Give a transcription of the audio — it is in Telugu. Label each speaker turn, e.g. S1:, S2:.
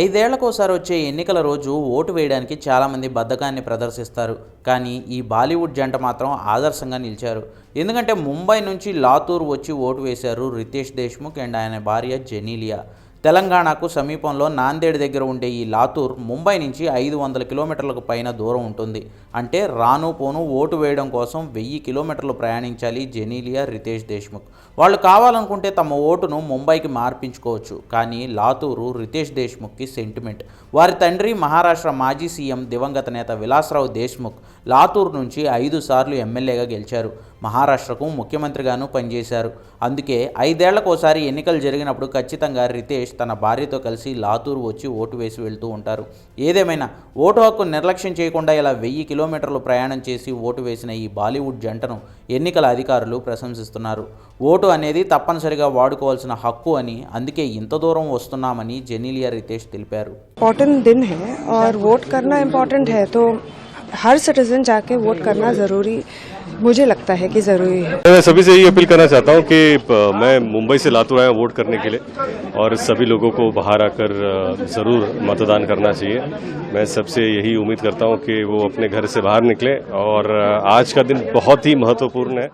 S1: ఐదేళ్ళకోసారి వచ్చే ఎన్నికల రోజు ఓటు వేయడానికి చాలామంది బద్ధకాన్ని ప్రదర్శిస్తారు. కానీ ఈ బాలీవుడ్ జంట మాత్రం ఆదర్శంగా నిలిచారు. ఎందుకంటే ముంబై నుంచి లాతూర్ వచ్చి ఓటు వేశారు రితేష్ దేశ్ముఖ్ అండ్ ఆయన భార్య జెనీలియా. తెలంగాణకు సమీపంలో నాందేడ్ దగ్గర ఉండే ఈ లాతూర్ ముంబై నుంచి ఐదు వందల కిలోమీటర్లకు పైన దూరం ఉంటుంది. అంటే రాను పోను ఓటు వేయడం కోసం వెయ్యి కిలోమీటర్లు ప్రయాణించాలి జెనీలియా రితేష్ దేశ్ముఖ్. వాళ్ళు కావాలనుకుంటే తమ ఓటును ముంబైకి మార్పించుకోవచ్చు. కానీ లాతూరు రితేష్ దేశ్ముఖ్కి సెంటిమెంట్ వారి తండ్రి మహారాష్ట్ర మాజీ సీఎం దివంగత నేత విలాస్రావు దేశ్ముఖ్ లాతూర్ నుంచి ఐదు సార్లు ఎమ్మెల్యేగా గెలిచారు. మహారాష్ట్రకు ముఖ్యమంత్రిగాను పనిచేశారు. అందుకే ఐదేళ్ళకోసారి ఎన్నికలు జరిగినప్పుడు ఖచ్చితంగా రితేష్ తన భార్యతో కలిసి లాతూర్ వచ్చి ఓటు వేసి వెళ్తూ ఉంటారు ఏదేమైనా ఓటు హక్కు నిర్లక్ష్యం చేయకుండా ఇలా వెయ్యి కిలోమీటర్లు ప్రయాణం చేసి ఓటు వేసిన ఈ బాలీవుడ్ జంటను ఎన్నికల అధికారులు ప్రశంసిస్తున్నారు ఓటు అనేది తప్పనిసరిగా వాడుకోవాల్సిన హక్కు అని అందుకే ఇంత దూరం వస్తున్నామని జెనీలియా రితేష్ తెలిపారు
S2: इम्पोर्टेंट दिन है और वोट करना इम्पोर्टेंट है तो हर सिटीजन जाके वोट करना ज़रूरी मुझे लगता है कि ज़रूरी है।
S3: मैं सभी से ये अपील करना चाहता हूँ कि मैं मुंबई से लातूर आया वोट करने के लिए और सभी लोगों को बाहर आकर ज़रूर मतदान करना चाहिए। मैं सबसे यही उम्मीद करता हूँ कि वो अपने घर से बाहर निकले और आज का दिन बहुत ही महत्वपूर्ण है।